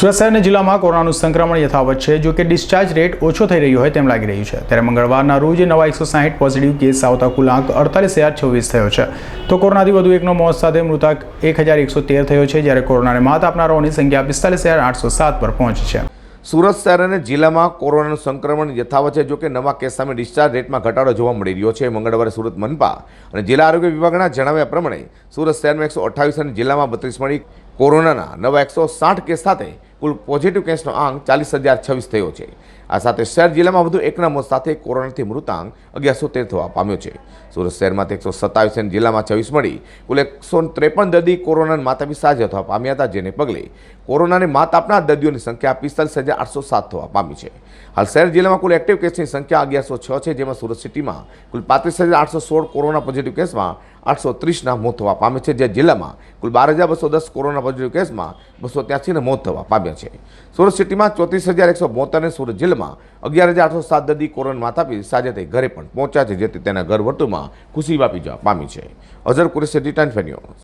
સુરત જિલ્લામાં કોરોનાનું સંક્રમણ યથાવત છે. જો કે ડિસ્ચાર્જ રેટ ઓછો થઈ રહ્યો હોય તેમ લાગી રહ્યું છે. ત્યારે મંગળવારના રોજ નવા એકસો સાહીઠ પોઝિટિવ કેસ આવતા કુલ આંક અડતાલીસ હજાર છવ્વીસ થયો છે. તો કોરોનાથી વધુ એકનો મોત સાથે મૃતક એક હજાર એકસો તેર થયો છે, જ્યારે કોરોનાને માત આપનારાઓની સંખ્યા પિસ્તાલીસ હજાર આઠસો સાત પર પહોંચી છે. સુરત શહેર અને જિલ્લામાં કોરોનાનું સંક્રમણ યથાવત છે. જો કે નવા કેસ સામે ડિસ્ચાર્જ રેટમાં ઘટાડો જોવા મળી રહ્યો છે. મંગળવારે સુરત મનપા અને જિલ્લા આરોગ્ય વિભાગના જણાવ્યા પ્રમાણે સુરત શહેરમાં એકસો અઠ્ઠાવીસ અને જિલ્લામાં બત્રીસ મળી કોરોનાના નવા એકસો સાઠ કેસ સાથે કુલ પોઝિટિવ કેસનો આંક ચાલીસ હજાર છવ્વીસ થયો છે. આ સાથે શહેર જિલ્લામાં વધુ એકના મોત સાથે કોરોનાથી મૃતાંક અગિયારસો તેર થવા પામ્યો છે. સુરત શહેરમાં એકસો સત્તાવીસ અને જિલ્લામાં છવ્વીસ મળી કુલ એકસો ત્રેપન દર્દી કોરોનાના માતાપી સાજા થવા પામ્યા હતા, જેને પગલે કોરોનાને માત આપનાર દર્દીઓની સંખ્યા પિસ્તાલીસ હજાર આઠસો સાત થવા પામી છે. હાલ શહેર જિલ્લામાં કુલ એક્ટિવ કેસની સંખ્યા અગિયારસો છ છે, જેમાં સુરત સિટીમાં કુલ પાંત્રીસ હજાર આઠસો સોળ કોરોના પોઝિટિવ કેસમાં આઠસો ત્રીસના મોત થવા પામે છે, જ્યાં જિલ્લામાં કુલ બાર હજાર બસો દસ કોરોના પોઝિટિવ કેસમાં બસો ત્યાસીના મોત થવા પામ્યા છે. સુરત સિટીમાં ચોત્રીસ હજાર એકસો બોતેર અને સુરત જિલ્લામાં અગિયાર હજાર આઠસો સાત દર્દી કોરોના માતાપી સાજા થઈ ઘરે પણ પહોંચ્યા છે, જેથી તેના ઘર વર્તુળમાં ખુશી વાપી જવા પામી છે. અઝર કુરેશી ટાઈમ ફેન્યો